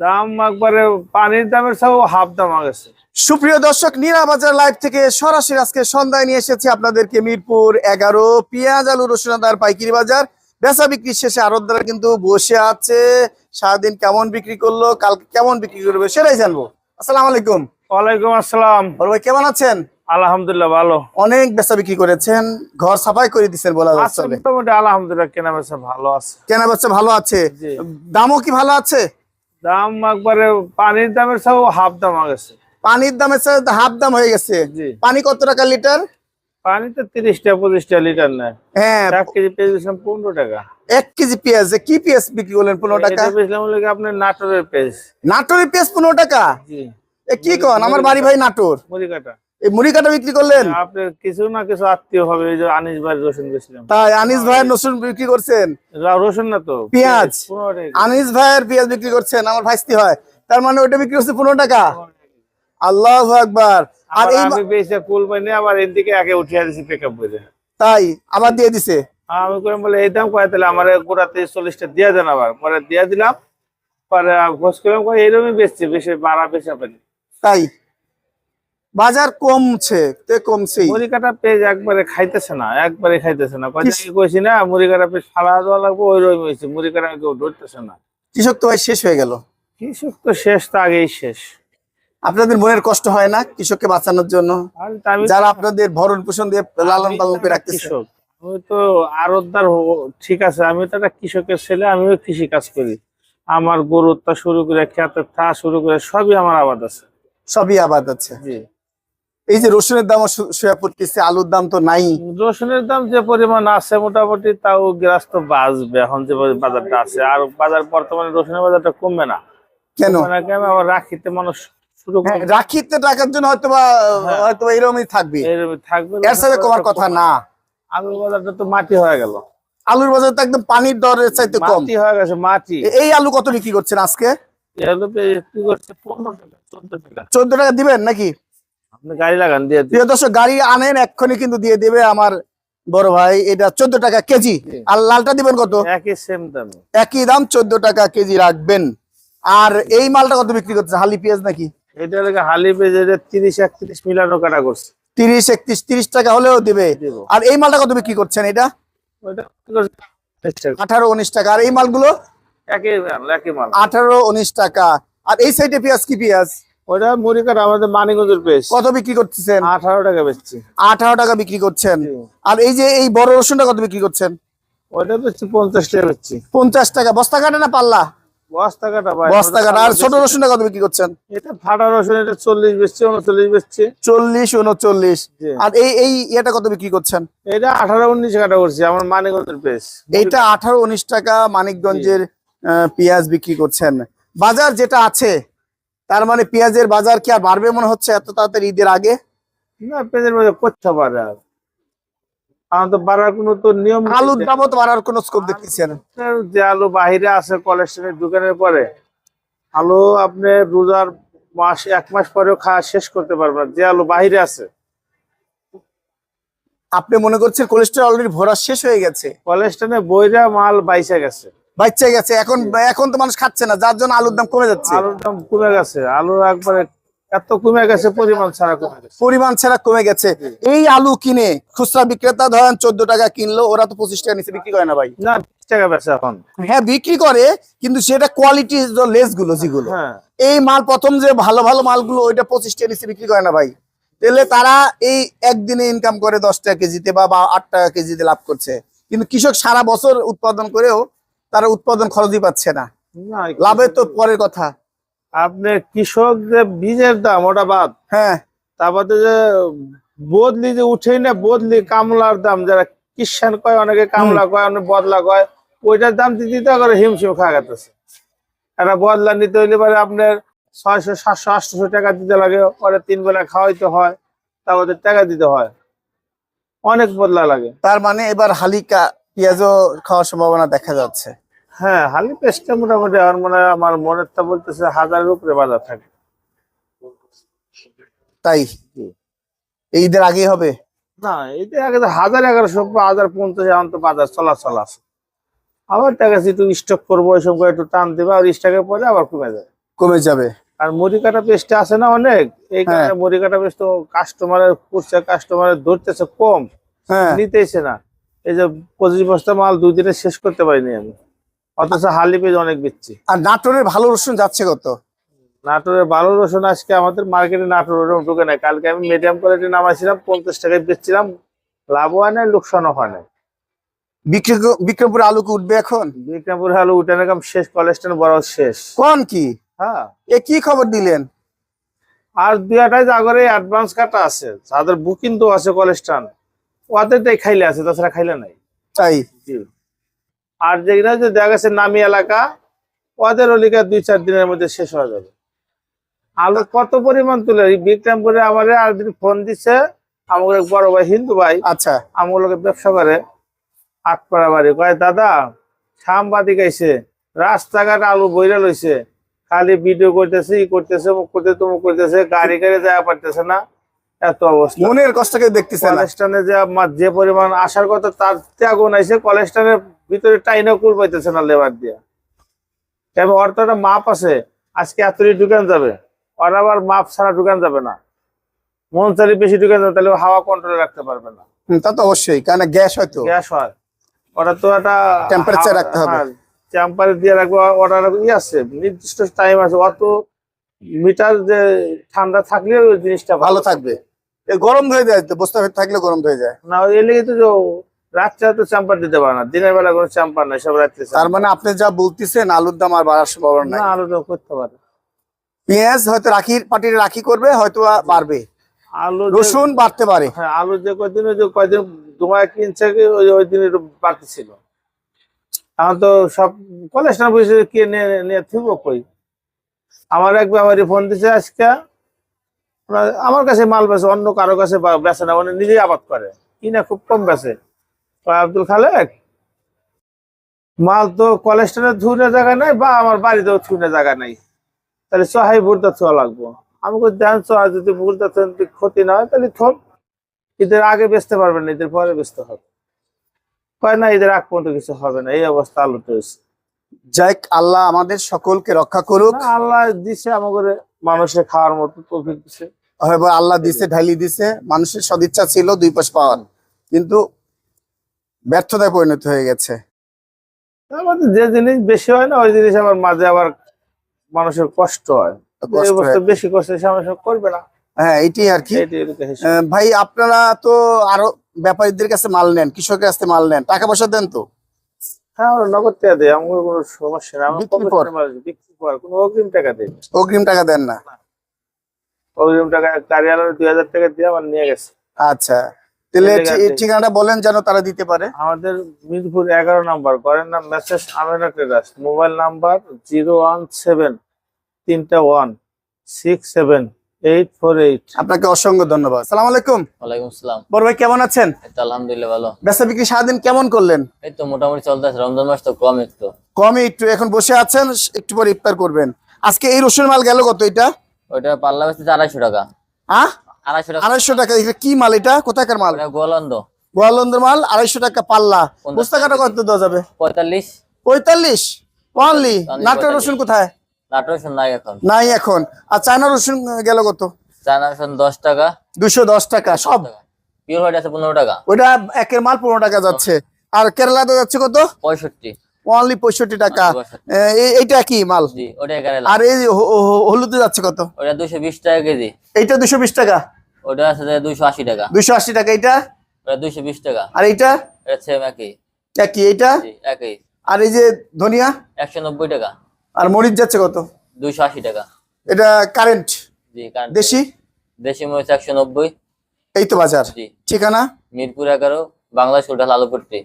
দাম একবারে পানির দামের সব হাফ দাম সুপ্রিয় দর্শক বাজার লাইভ থেকে সরাসরি আজকে সন্ধ্যায় নিয়ে এসেছি আপনাদেরকে মিরপুর এগারো পেঁয়াজ আলু রসুন আদার পাইকারি বাজার। বেচা বিক্রি শেষে আরতদারা কিন্তু বসে আছে। সারাদিন কেমন বিক্রি করল কালকে কেমন বিক্রি করবে সেটাই জানব। আসসালামু আলাইকুম। ওয়ালাইকুম আসসালাম। বড় ভাই কেমন আছেন? আলহামদুলিল্লাহ ভালো। অনেক বেচা বিক্রি করেছেন ঘর সাফাই করে দিচ্ছেন বলা যাচ্ছে মোটামুটি আলহামদুলিল্লাহ কেনা বেচা ভালো আছে। কেনা বেচা ভালো আছে। দামও কি ভালো আছে? দাম একবারে পানির দামের সব হাফ দাম গেছে। পানির দামের সব হাফ দাম হয়ে গেছে। পানি কত টাকা লিটার? পানি তো তিরিশ টাকা পঁচিশ টাকা লিটার নেয়। হ্যাঁ। এক কেজি পেঁয়াজ দিয়েছিলাম পনেরো টাকা। এক কেজি পেঁয়াজ কি পেঁয়াজ বিক্রি করলেন পনেরো টাকা? হলো আপনার নাটোরের পেজ নাটোরের পেঁয়াজ পনেরো টাকা? জি। এ কি কন? আমার বাড়ি ভাই নাটোর। মুড়ি কাটা এই মুড়ি কাটা বিক্রি করলেন? আপনার কিছু না কিছু আত্মীয় হবে এই যে আনিস ভাই রসুন বেছিলাম তাই আনিস ভাইয়ের রসুন বিক্রি করছেন? রসুন না তো পেঁয়াজ। আনিস ভাইয়ের পেঁয়াজ বিক্রি করছেন আমার ভাইস্তি হয়। তার মানে ওটা বিক্রি করছে পনেরো টাকা? আল্লাহ আকবার। আর এই আমি কুল পাইনি আবার এদিকে আগে উঠিয়ে দিছি পিক আপ করে তাই আবার দিয়ে দিছে? আমি করে বলে এই দাম কয়? তাহলে আমার গোড়াতে চল্লিশটা দিয়ে দেন আবার। পরে দিয়ে দিলাম পরে খোঁজ করলাম এইরকমই বেচছে বেশি বাড়া বেশি পানি তাই? বাজার কমছে তে কমছে মুড়ি কাটা পেজ একবারে খাইতেছে না একবারে খাইতেছে না। কয়টা কি কইছি না মুড়ি কাটা পেজ ফালা দেওয়া লাগবে ওই রকম হয়েছে মুড়ি কাটা কেউ ধরতেছে না। কৃষক তো ভাই শেষ হয়ে গেল। কৃষক তো শেষ তো আগেই শেষ। আপনাদের মনের কষ্ট হয় না কৃষককে বাঁচানোর জন্য? যারা আপনাদের ভরণ পোষণ দিয়ে লালন পালন করে রাখতেছে। কৃষক আমি তো আরতদার ঠিক আছে আমি তো একটা কৃষকের ছেলে আমিও কৃষি কাজ করি। আমার গরুর তা শুরু করে খেতের তা শুরু করে সবই আমার আবাদ আছে। সবই আবাদ আছে। জি। এই যে রসুনের দাম শুয়ে পড়তেছে আলুর দাম তো নাই। রসুনের দাম যে পরিমাণ আছে মোটামুটি তাও গ্রাস তো বাঁচবে এখন যে বাজারটা আছে। আর বাজার বর্তমানে রসুনের বাজারটা কমবে না। কেন? কেন? আবার রাখিতে মানুষ হ্যাঁ, রাখিতে টাকার জন্য হয়তো বা হ্যাঁ। হয়তো এরকমই থাকবে। থাকবে এর সাথে কমার কথা না। আলুর বাজারটা তো মাটি হয়ে গেল। আলুর বাজার তো একদম পানির দরের চাইতে কম। মাটি হয়ে গেছে মাটি। এই আলু কত বিক্রি করছেন আজকে? পে- কি করছে পনেরো টাকা চোদ্দ টাকা। চোদ্দ টাকা দিবেন নাকি? গাড়ি লাগান দিয়ে প্রিয় দর্শক গাড়ি আনেন এক্ষুনি কিন্তু দিয়ে দেবে আমার বড় ভাই। এটা চোদ্দ টাকা কেজি। আর লালটা দিবেন কত? একই সেম দামে। একই দাম চোদ্দ টাকা কেজি রাখবেন। আর এই মালটা কত বিক্রি করছে হালি পেঁয়াজ নাকি? এটা লেগে হালি পেজে তিরিশ একত্রিশ মিলানো কাটা করছে। তিরিশ একত্রিশ তিরিশ টাকা হলেও দেবে। আর এই মালটা কত বিক্রি করছেন এটা। আঠারো উনিশ টাকা। আর এই মালগুলো? আঠারো উনিশ টাকা। আর এই সাইডে পেঁয়াজ কি পেঁয়াজ? ওইটা মুড়ি কাটা আমাদের মানিগঞ্জের পেজ কত বিক্রি করতেছেন? আঠারো টাকা বেচছি। আঠারো টাকা বিক্রি করছেন। আর এই যে এই বড় রসুনটা কত বিক্রি করছেন? ওইটা বেচছি পঞ্চাশ টাকা বেচছি। পঞ্চাশ টাকা। বস্তা কাটে না পাল্লা? বস্তা কাটা ভাই। বস্তা কাটা। আর ছোট রসুনটা কত বিক্রি করছেন? এটা ফাটা রসুন এটা চল্লিশ বেচছি উনচল্লিশ বেচছি। চল্লিশ উনচল্লিশ। আর এই এই ইয়েটা কত বিক্রি করছেন? এটা আঠারো উনিশ কাটা করছি আমার এইটা আঠারো উনিশ টাকা মানিকগঞ্জের পেঁয়াজ বিক্রি করছেন। বাজার যেটা আছে তার মানে পেঁয়াজের বাজার কি আর বাড়বে মনে হচ্ছে এত তাড়াতাড়ি ঈদের আগে? না পেজের মধ্যে করতে পারে আর। আমার তো বাড়ার কোনো তো নিয়ম আলুর দামও তো বাড়ার কোনো স্কোপ দেখতেছি যে আলু বাহিরে আছে কলেস্ট্রলের দোকানের পরে আলু আপনি রোজার মাস এক মাস পরেও খাওয়া শেষ করতে পারবেন না। যে আলু বাহিরে আছে। আপনি মনে করছেন কোলেস্ট্রল অলরেডি ভরা শেষ হয়ে গেছে? কলেস্ট্রলে বইরা মাল বাইসে গেছে। বাচ্চা গেছে এখন এখন তো মানুষ খাচ্ছে না যার জন্য আলুর দাম কমে যাচ্ছে। আলুর দাম কমে গেছে আলু একবারে এত কমে গেছে পরিমাণ ছাড়া কমে গেছে। পরিমাণ ছাড়া কমে গেছে। এই আলু কিনে খুচরা বিক্রেতা ধরেন চোদ্দ টাকা কিনলো ওরা তো পঁচিশ টাকা নিচে বিক্রি করে না ভাই। না টাকা বেচে এখন। হ্যাঁ বিক্রি করে কিন্তু সেটা কোয়ালিটি লেসগুলো যেগুলো। হ্যাঁ। এই মাল প্রথম যে ভালো ভালো মালগুলো ওইটা পঁচিশ টাকা নিচে বিক্রি করে না ভাই। তাহলে তারা এই একদিনে ইনকাম করে দশ টাকা কেজিতে বা আট টাকা কেজিতে লাভ করছে। কিন্তু কৃষক সারা বছর উৎপাদন করেও তারা উৎপাদন খরচই পাচ্ছে না। লাভের তো পরের কথা। আপনি কৃষক যে বীজের দাম ওটা বাদ। হ্যাঁ। তারপরে যে বদলি যে উঠেই না বদলি কামলার দাম। যারা কিষান কয় অনেকে কামলা কয় অনেক বদলা কয় ওইটার দাম দিতে দিতে করে হিমশিম খাওয়া গেছে একটা বদলা নিতে হইলে পরে আপনার ছয়শো সাতশো আটশো টাকা দিতে লাগে। পরে তিন বেলা খাওয়াইতে হয় তারপরে টাকা দিতে হয়। অনেক বদলা লাগে। তার মানে এবার হালিকা পেঁয়াজও খাওয়ার সম্ভাবনা দেখা যাচ্ছে। হ্যাঁ হালি পেস্টটা মোটামুটি আমার মনে হয় আমার মনের তা বলতেছে হাজারের উপরে বাজার থাকে। তাই? ঈদের আগেই হবে? না এটা আগে তো হাজার এগারোশো হাজার পঞ্চাশ এখন তো বাজার চলাচল আছে। আবার টাকা একটু স্টক করব ওই সময় একটু টান দেবে আর স্টকের পরে আবার কমে যায় কমে যাবে। আর মুড়ি কাটা পেস্ট আছে না অনেক? এই কারণে হ্যাঁ। মুড়ি কাটা পেস্ট তো কাস্টমারের করছে কাস্টমারের ধরতেছে কম। হ্যাঁ। নিতেইছে না। এই যে পঁচিশ বস্তা মাল দুই দিনে শেষ করতে পারিনি আমি। অথচ হালি পেজ অনেক বেচছি। আর নাটোরের ভালো রসুন যাচ্ছে কত? নাটোরের ভালো রসুন আজকে আমাদের মার্কেটে নাটোর ওরকম ঢুকে নাই। কালকে আমি মিডিয়াম কোয়ালিটি নামাইছিলাম পঞ্চাশ টাকায় বেচছিলাম। লাভও হয় না লোকসানও হয় না বিক্রম- বিক্রমপুর আলু কি উঠবে এখন? বিক্রমপুর আলু উঠে কাম শেষ কলেস্টন বড় শেষ। কোন কি? হ্যাঁ। এ কি খবর দিলেন? আর দুই আটাই জাগরে অ্যাডভান্স কাটা আছে। তাদের বুকিং তো আছে কলেস্টন ওদেরটাই খাইলে আছে তাছাড়া খাইলে নাই। তাই? আর যেগুলা যে দেখা গেছে নামি এলাকা ওদের ওলিকা দুই চার দিনের মধ্যে শেষ হয়ে যাবে। আলু কত পরিমাণ তুলে বিক্রমপুরে আমার আর দিন ফোন দিছে আমার এক বড় ভাই হিন্দু ভাই। আচ্ছা। আমার লোকের ব্যবসা করে আটপাড়া বাড়ি। কয় দাদা সাংবাদিক আইছে রাস্তাঘাট আলু বইরা লইছে। খালি ভিডিও করতেছে ই করতেছে মুখ করতে তুমুক করতেছে গাড়ি গাড়ি যাওয়া পারতেছে না। এত অবস্থা। মনের কষ্টকে দেখতেছে কলেস্টানে যে যে পরিমাণ আসার কথা তার ত্যাগ নাইছে কলেস্টানের ভিতরে টাইনা কুল পাইতেছে না লেবার দিয়া। এবং ওর তো একটা মাপ আছে আজকে এতটি ঢুকান যাবে। ওর আবার মাপ ছাড়া ঢুকান যাবে না। মন চালি বেশি ঢুকান যাবে তাহলে হাওয়া কন্ট্রোলে রাখতে পারবে না। তা তো অবশ্যই কারণ গ্যাস হয়তো গ্যাস হয়। ওটা তো একটা Temperature রাখতে হবে। টেম্পারেচার দিয়ে রাখব ওটার ই আছে নির্দিষ্ট টাইম আছে অত মিটার যে ঠান্ডা থাকলে ওই জিনিসটা ভালো থাকবে। এ গরম হয়ে যায় বস্তা ভেতর থাকলে গরম হয়ে যায় না এর লেগে তো রাত্রে তো চাম্পার দিতে পারে না দিনের বেলা কোনো চাম্পার নাই সব রাত্রে তার মানে আপনি যা বলতেছেন আলুর দাম আর বাড়ার সম্ভাবনা না নাই। আলু তো করতে পারে পেঁয়াজ হয়তো রাখির পাটির রাখি করবে হয়তো বাড়বে। আলু রসুন বাড়তে পারে। হ্যাঁ আলু যে কদিন ওই যে কয়দিন তোমার কিনছে ওই ওই দিন একটু বাড়তি ছিল এখন তো সব কলেস্ট্রল বসে কে নিয়ে নিয়ে থিব কই? আমার এক ব্যাপারী ফোন দিছে আজকে। আমার কাছে মাল বেচে অন্য কারও কাছে বা- বেচে না মানে নিজেই আবাদ করে। কিনা খুব কম কয় আব্দুল খালেক। মাল তো কলেস্ট্রলের ধুনে জায়গা নাই বা আমার বাড়িতেও ধুনে জায়গা নাই। তাহলে চহাই ভুলটা ছোয়া লাগবো। আমাকে দেন চহা যদি ভুলটা ক্ষতি না হয়, তাহলে থোক ঈদের আগে বেচতে পারবেন না ঈদের পরে বেচতে হবে। কয়, না ঈদের আগ পর্যন্ত কিছু হবে না, এই অবস্থা আলুতে হয়েছে। যাই আল্লাহ আমাদের সকলকে রক্ষা করুক। আল্লাহ দিছে আমাদের মানুষের খাওয়ার মতো তৌফিক দিছে। হয়তো আল্লাহ দিছে ঢালি দিছে মানুষের সদিচ্ছা ছিল দুই পাশ পাওয়ার। কিন্তু ব্যর্থতায় পরিণত হয়ে গেছে। আমাদের যে জিনিস বেশি হয় না ওই জিনিস আমার মাঝে আবার মানুষের কষ্ট হয়। হয়। বেশি কষ্ট মানুষ করবে না। হ্যাঁ এইটাই আর কি। ভাই আপনারা তো আরও ব্যাপারীদের কাছে মাল নেন কৃষকের কাছে মাল নেন টাকা পয়সা দেন তো? হ্যাঁ নগদ টাকা দেয় আমার কোনো সমস্যা নেই। আমরা বিক্রি পর। বিক্রি পর কোনো অগ্রিম টাকা দেয় অগ্রিম টাকা দেন না? অগ্রিম টাকা কারিয়ালয় দুই হাজার টাকা দিয়ে আমার নিয়ে গেছে। আচ্ছা। তাহলে ঠিকানাটা বলেন যেন তারা দিতে পারে। আমাদের মিরপুর এগারো নাম্বার ঘরের নাম message Amena mobile number zero one seven তিনটা ওয়ান সিক্স সেভেন। আপনাকে অসংখ্য ধন্যবাদ। সালাম আলাইকুম। ওয়ালাইকুম আসসালাম। বড় ভাই কেমন আছেন? আলহামদুলিল্লাহ ভালো। বেচা বিক্রি সারাদিন কেমন করলেন? এই তো মোটামুটি চলতেছে রমজান মাস তো কম একটু। কমই একটু এখন বসে আছেন একটু পরে ইফতার করবেন। আজকে এই রসুন মাল গেল কত এটা? ওইটা পাল্লা বেচতেছে আড়াইশো টাকা। হ্যাঁ আড়াইশো টাকা। আড়াইশো টাকা এটা কি মাল এটা? কোথাকার মাল? গোয়ালন্দ। গোয়ালন্দের মাল আড়াইশো টাকা পাল্লা। কত দেওয়া যাবে? পঁয়তাল্লিশ। পঁয়তাল্লিশ? অনলি Only নাটোর 45 রসুন কোথায়? রসুন নাই এখন। নাই এখন। আর চায়না রসুন গেল কত? চায়না রসুন দশ টাকা। দুশো দশ টাকা সব। পিওর হোয়াইট আছে পনেরো টাকা। ওইটা একের মাল পনেরো টাকা যাচ্ছে। আর কেরালাতে যাচ্ছে কত? পঁয়ষট্টি। অনলি পঁয়ষট্টি টাকা। এইটা কি মাল? ওটা আর এই হলুদে যাচ্ছে কত? ওটা দুশো বিশ টাকা কেজি। এইটা দুশো বিশ টাকা? ওটা আছে দুশো আশি টাকা। দুশো আশি টাকা এইটা? ওটা দুশো বিশ টাকা। আর এইটা? সেম একই। একই এইটা? একই। আর এই যে ধনিয়া? একশো নব্বই টাকা। আর মরিচ যাচ্ছে কত? দুইশো আশি টাকা। এটা কারেন্ট দেশি? দেশি মরিচ একশো নব্বই। এই তো বাজার। জি। ঠিকানা? মিরপুর এগারো বাংলাদেশ হোটেল আলুপট্টি।